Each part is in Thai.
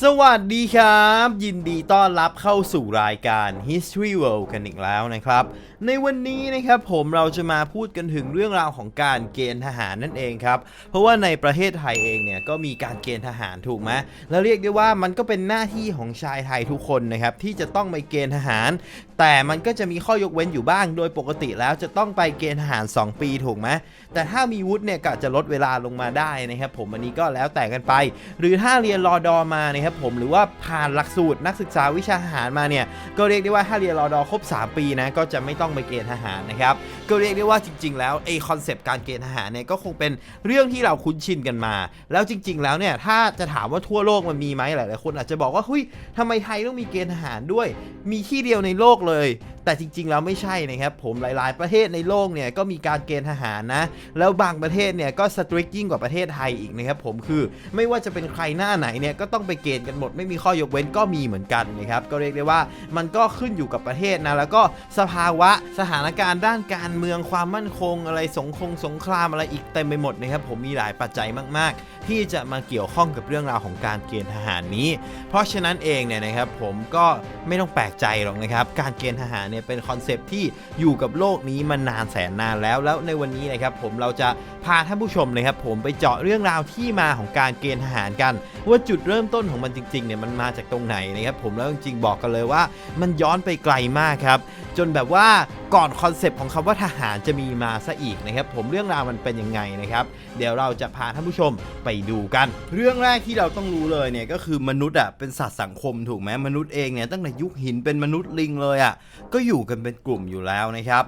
สวัสดีครับ ยินดีต้อนรับเข้าสู่รายการ History World กันอีกแล้วนะครับ ในวันนี้นะครับผมเราจะมาพูดกันถึงเรื่องราวของการเกณฑ์ทหารนั่นเองครับ เพราะว่าในประเทศไทยเองเนี่ยก็มีการเกณฑ์ทหารถูกไหมแล้วเรียกได้ว่ามันก็เป็นหน้าที่ของชายไทยทุกคนนะครับที่จะต้องไปเกณฑ์ทหาร แต่มันก็จะมีข้อยกเว้นอยู่บ้าง โดยปกติแล้วจะต้องไปเกณฑ์ทหาร 2 ปีถูกไหมแต่ถ้ามีวุฒิเนี่ยก็จจะลดเวลาลงมาได้นะครับผมอันนี้ก็แล้วแต่กันไป หรือถ้าเรียนรอดอมานะครับผมหรือว่าผ่านหลักสูตรนักศึกษาวิชาทหารมาเนี่ยก็เรียกได้ว่าถ้าเรียนรอดอครบ 3 ปีนะก็จะไม่ต้องไปเกณฑ์ทหารนะครับก็เรียกได้ว่าจริง ๆ แล้วไอคอนเซปต์การเกณฑ์ทหารเนี่ยก็คงเป็นเรื่องที่เราคุ้นชินกันมา แล้วจริง ๆ แล้วเนี่ยถ้าจะถามว่าทั่วโลกมันมีไหมหลายๆคนอาจจะบอกว่าเฮ้ยทำไมไทยต้องมีเกณฑ์ทหารด้วย มีที่เดียวในโลกเลยแต่จริงๆแล้วไม่ใช่นะครับผมหลายๆ ประเทศในโลกเนี่ยก็มีการเกณฑ์ทหารนะแล้วบางประเทศเนี่ยก็สตริกยิ่งกว่าประเทศไทยอีกนะครับผมคือไม่ว่าจะเป็นใครหน้าไหนเนี่ยก็ต้องไปเกณฑ์กันหมดไม่มีข้อยกเว้นก็มีเหมือนกันนะครับก็เรียกได้ว่ามันก็ขึ้นอยู่กับประเทศนะแล้วก็สภาวะสถานการณ์ด้านการเมืองความมั่นคง อะไรสงคงสงครามอะไรอีกเต็มไปหมดนะครับผมมีหลายปัจจัยมาก ๆ ที่จะมาเกี่ยวข้องกับเรื่องราวของการเกณฑ์ทหารนี้ เพราะฉะนั้นเองเนี่ยนะครับผมก็ไม่ต้องแปลกใจหรอกนะครับการเกณฑ์ทหารเนี่ยเป็นคอนเซปที่อยู่กับโลกนี้มานานแสนนานแล้วแล้วในวันนี้นะครับผมเราจะพาท่านผู้ชมนะครับผมไปเจาะเรื่องราวที่มาของการเกณฑ์ทหารกัน ว่าจุดเริ่มต้นของมันจริงๆเนี่ยมันมาจากตรงไหนนะครับผมแล้วจริงๆบอกกันเลยว่า มันย้อนไปไกลมากครับจนแบบว่า ก่อนคอนเซปต์ของคำว่าทหารจะมีมาซะอีกนะครับ ผมเรื่องราวมันเป็นยังไงนะครับ เดี๋ยวเราจะพาท่านผู้ชมไปดูกัน เรื่องแรกที่เราต้องรู้เลยเนี่ยก็คือมนุษย์อะเป็นสัตว์สังคมถูกไหมมนุษย์เองเนี่ยตั้งแต่ยุคหินเป็นมนุษย์ลิงเลยอะก็อยู่กันเป็นกลุ่มอยู่แล้วนะครับ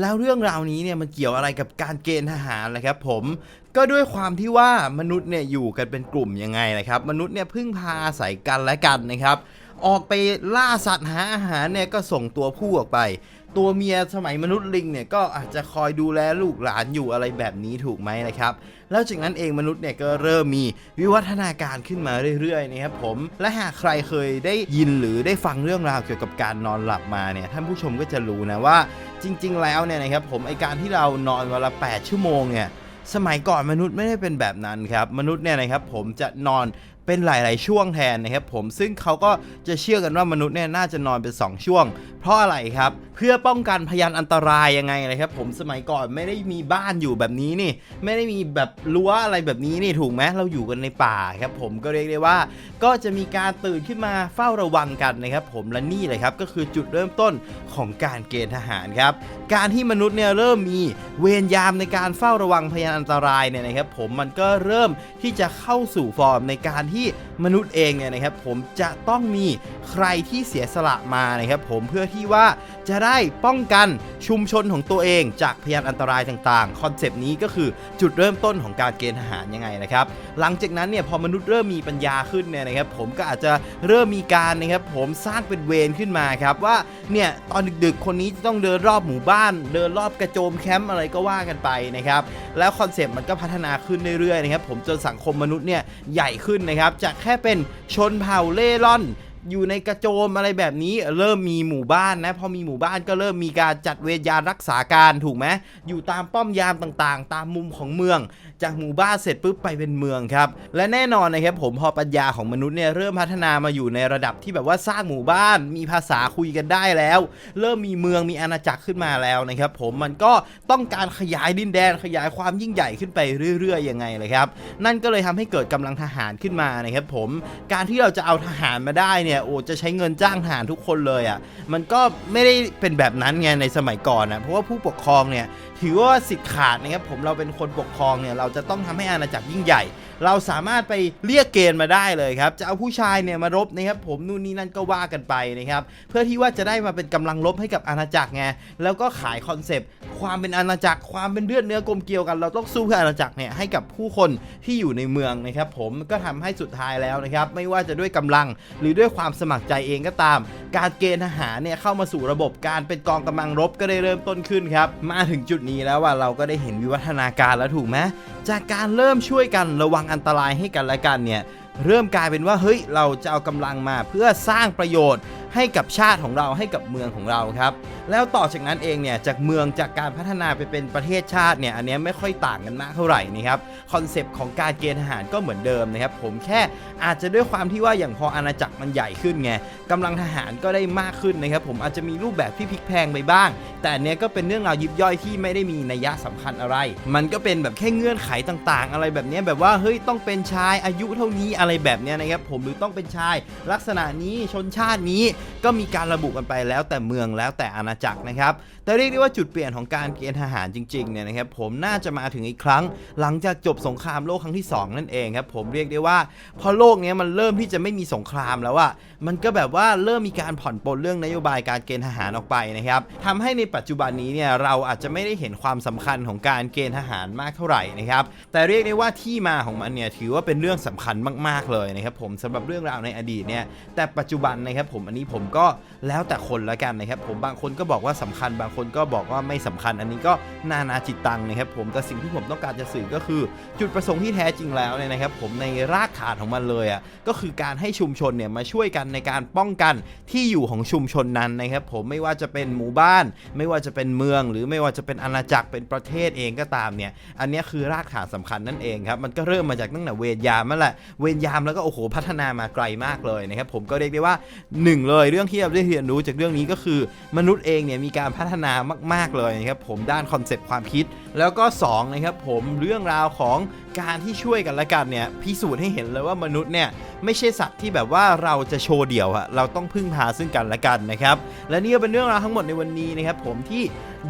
แล้วเรื่องราวนี้เนี่ยมันเกี่ยวอะไรกับการเกณฑ์ทหารนะครับผมก็ด้วยความที่ว่ามนุษย์เนี่ยอยู่กันเป็นกลุ่มยังไงนะครับ มนุษย์เนี่ยพึ่งพาอาศัยกันและกันนะครับ ออกไปล่าสัตว์หาอาหารเนี่ยก็ส่งตัวผู้ออกไป ตัวเมียสมัยมนุษย์ลิงเนี่ยก็อาจจะคอยดูแลลูกหลานอยู่อะไรแบบนี้ถูกไหมนะครับ แล้วจากนั้นเองมนุษย์เนี่ยก็เริ่มมีวิวัฒนาการขึ้นมาเรื่อยๆนะครับผม และหากใครเคยได้ยินหรือได้ฟังเรื่องราวเกี่ยวกับการนอนหลับมาเนี่ยท่านผู้ชมก็จะรู้นะว่า จริง ๆ แล้วเนี่ยนะครับผมไอการที่เรานอนวันละ 8 ชั่วโมงเนี่ยสมัยก่อนมนุษย์ไม่ได้เป็นแบบนั้นครับ มนุษย์เนี่ยนะครับผมจะนอนเป็นหลาย ๆ ช่วงแทนนะครับผมซึ่งเขาก็จะเชื่อกันว่ามนุษย์เนี่ยน่าจะนอนเป็น 2 ช่วง เพราะอะไรครับ เพื่อป้องกันพยานอันตรายยังไงนะครับผมสมัยก่อนไม่ได้มีบ้านอยู่แบบนี้นี่ ไม่ได้มีแบบรั้วอะไรแบบนี้นี่ถูกไหมเราอยู่กันในป่าครับผมก็เรียกได้ว่า ก็จะมีการตื่นขึ้นมาเฝ้าระวังกันนะครับผมและนี่เลยครับก็คือจุดเริ่มต้นของการเกณฑ์ทหารครับการที่มนุษย์เนี่ยเริ่มมีเวรยามในการเฝ้าระวังพยานอันตรายเนี่ยนะครับผมมันก็เริ่มที่จะเข้าสู่ฟอร์มในการที่มนุษย์เองเนี่ยนะครับผมจะต้องมีใครที่เสียสละมานะครับผมเพื่อที่ว่าจะได้ป้องกันชุมชนของตัวเอง จากพยานอันตรายต่างๆ คอนเซปต์นี้ก็คือจุดเริ่มต้นของการเกณฑ์ทหารยังไงนะครับหลังจากนั้นเนี่ยพอมนุษย์เริ่มมีปัญญาขึ้นเนี่ยนะครับผมก็อาจจะเริ่มมีการนะครับผมสร้างเป็นเวรขึ้นมาครับว่าเนี่ยตอนดึกๆ คนนี้จะต้องเดินรอบหมู่บ้าน เดินรอบกระโจมแคมป์อะไรก็ว่ากันไปนะครับแล้วคอนเซปต์มันก็พัฒนาขึ้นเรื่อยๆนะครับผมจนสังคมมนุษย์เนี่ยใหญ่ขึ้นนะครับจะแค่เป็นชนเผ่าเล่ร่อน อยู่ในกระโจมอะไรแบบนี้เริ่มมีหมู่บ้านนะพอมีหมู่บ้านก็เริ่มมีการจัดเวรยารักษาการถูกไหมอยู่ตามป้อมยามต่างๆ ตามมุมของเมือง จากหมู่บ้านเสร็จปุ๊บไปเป็นเมืองครับและแน่นอนนะครับผมพอปัญญาของมนุษย์เนี่ยเริ่มพัฒนามาอยู่ในระดับที่แบบว่าสร้างหมู่บ้าน มีภาษาคุยกันได้แล้ว เริ่มมีเมืองมีอาณาจักรขึ้นมาแล้วนะครับผมมันก็ต้องการขยายดินแดนขยายความยิ่งใหญ่ขึ้นไปเรื่อยๆยังไงเลยครับนั่นก็เลยทำให้เกิดกำลังทหารขึ้นมานะครับผมการที่เราจะเอาทหารมาได้เนี่ยโอ้จะใช้เงินจ้างทหารทุกคนเลยอะ่ะมันก็ไม่ได้เป็นแบบนั้นไงในสมัยก่อนนะเพราะว่าผู้ปกครองเนี่ยถือว่าสิทธิ์ขาดนะครับผมเราเป็นคนปกครองเนี่ยเราจะต้องทำให้อาณาจักรยิ่งใหญ่ เราสามารถไปเรียกเกณฑ์มาได้เลยครับจะเอาผู้ชายเนี่ยมารบนะครับผมนู่นนี่นั่นก็ว่ากันไปนะครับเพื่อที่ว่าจะได้มาเป็นกำลังรบให้กับอาณาจักรไงแล้วก็ขายคอนเซปต์ความเป็นอาณาจักรความเป็นเลือดเนื้อกลมเกลียวกัน เราต้องสู้เพื่ออาณาจักรเนี่ยให้กับผู้คนที่อยู่ในเมืองนะครับผมก็ทำให้สุดท้ายแล้วนะครับไม่ว่าจะด้วยกำลังหรือด้วยความความสมัครใจเองก็ตาม การเกณฑ์ทหารเนี่ยเข้ามาสู่ระบบการเป็นกองกำลังรบก็ได้เริ่มต้นขึ้นครับ มาถึงจุดนี้แล้วว่าเราก็ได้เห็นวิวัฒนาการแล้วถูกไหมจากการเริ่มช่วยกันระวังอันตรายให้กันและกันเนี่ยเริ่มกลายเป็นว่าเฮ้ยเราจะเอากำลังมาเพื่อสร้างประโยชน์ให้กับชาติของเราให้กับเมืองของเราครับ แล้วต่อจากนั้นเองเนี่ยจากเมืองจากการพัฒนาไปเป็นประเทศชาติเนี่ยอันเนี้ยไม่ค่อยต่างกันมากเท่าไหร่นะครับคอนเซปต์ของการเกณฑ์ทหารก็เหมือนเดิมนะครับผมแค่อาจจะด้วยความที่ว่าอย่างพออาณาจักรมันใหญ่ขึ้นไงกำลังทหารก็ได้มากขึ้นนะครับผมอาจจะมีรูปแบบที่พลิกแพงไปบ้าง แต่อันเนี้ยก็เป็นเรื่องราวยิบย่อยที่ไม่ได้มีนัยยะสำคัญอะไร มันก็เป็นแบบแค่เงื่อนไขต่างๆ อะไรแบบเนี้ยแบบว่าเฮ้ยต้องเป็นชายอายุเท่านี้อะไรแบบเนี้ยนะครับผมหรือต้องเป็นชาย ลักษณะนี้ชนชาตินี้ก็มีการระบุกันไปแล้วแต่เมืองแล้วแต่อาณาจักรนะครับ แต่เรียกได้ว่าจุดเปลี่ยนของการเกณฑ์ทหารจริงๆเนี่ยนะครับผมน่าจะมาถึงอีกครั้ง หลังจากจบสงครามโลกครั้งที่ 2 นั่นเองครับผมเรียกได้ว่า พอโลกเนี้ยมันเริ่มที่จะไม่มีสงครามแล้วอะมันก็แบบว่าเริ่มมีการผ่อนปลนเรื่องนโยบายการเกณฑ์ทหารออกไปนะครับทำให้ในปัจจุบันนี้เนี่ยเราอาจจะไม่ได้เห็นความสำคัญของการเกณฑ์ทหารมากเท่าไหร่นะครับแต่เรียกได้ว่าที่มาของมันเนี่ยถือว่าเป็นเรื่องสำคัญมาก ๆเลยนะครับผมสำหรับเรื่องราวในอดีตเนี่ยแต่ปัจจุบันนะครับผมอันนี้ผมก็แล้วแต่คนละกันนะครับผมบางคนก็บอกว่าสำคัญบางคนก็บอกว่าไม่สำคัญ อันนี้ก็นานาจิตตังนะครับผมแต่สิ่งที่ผมต้องการจะสื่อก็คือ จุดประสงค์ที่แท้จริงแล้วเนี่ยนะครับผมในรากฐานของมันเลยอะก็คือการให้ชุมชนเนี่ยมาช่วยกันในการป้องกันที่อยู่ของชุมชนนั้นนะครับผมไม่ว่าจะเป็นหมู่บ้าน ไม่ว่าจะเป็นเมือง หรือไม่ว่าจะเป็นอาณาจักรเป็นประเทศเองก็ตามเนี่ยอันนี้คือรากฐานสำคัญนั่นเองครับมันก็เริ่มมาจากตั้งแต่เวรยามนั่นแหละเวรยามแล้วก็โอ้โหพัฒนามาไกลมากเลยนะครับผมก็เรียกได้ว่าหนึ่งเลยเรื่องที่เราได้เรียนรู้จากเรื่องนี้ก็คือมนุษย์เองเนี่ยมีการพัฒนามาก ๆ เลยนะครับผมด้านคอนเซปต์ความคิด แล้วก็2นะครับผมเรื่องราวของ การที่ช่วยกันและกันเนี่ยพิสูจน์ให้เห็นเลยว่ามนุษย์เนี่ยไม่ใช่สัตว์ที่แบบว่าเราจะโชว์เดี่ยวอะเราต้องพึ่งพาซึ่งกันและกันนะครับและนี่ก็เป็นเรื่องราวทั้งหมดในวันนี้นะครับผมที่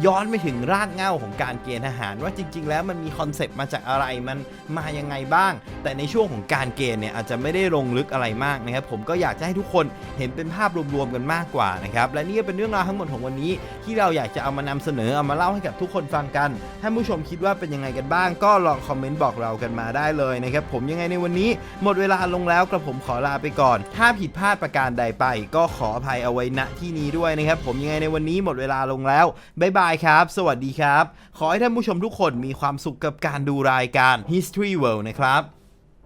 ย้อนไปถึงรากเหง้าของการเกณฑ์ทหาร ว่าจริง ๆ แล้วมันมีคอนเซปต์มาจากอะไรมันมายังไงบ้าง แต่ในช่วงของการเกณฑ์เนี่ยอาจจะไม่ได้ลงลึกอะไรมากนะครับผมก็อยากจะให้ทุกคนเห็นเป็นภาพรวมๆกันมากกว่านะครับและนี่ก็เป็นเรื่องราวทั้งหมดของวันนี้ ที่เราอยากจะเอามานำเสนอเอามาเล่าให้กับทุกคนฟังกันท่านผู้ชมคิดว่าเป็นยังไงกันบ้าง ก็ลองคอมเมนต์บอกเรากันมาได้เลยนะครับผมยังไงในวันนี้หมดเวลาลงแล้วกระผมขอลาไปก่อน ถ้าผิดพลาดประการใดไป ก็ขออภัยเอาไว้ณที่นี้ด้วยนะครับผมยังไงในวันนี้หมดเวลาลงแล้วบ๊ายบายครับ สวัสดีครับ ขอให้ท่านผู้ชมทุกคนมีความสุขกับการดูรายการ History World นะครับ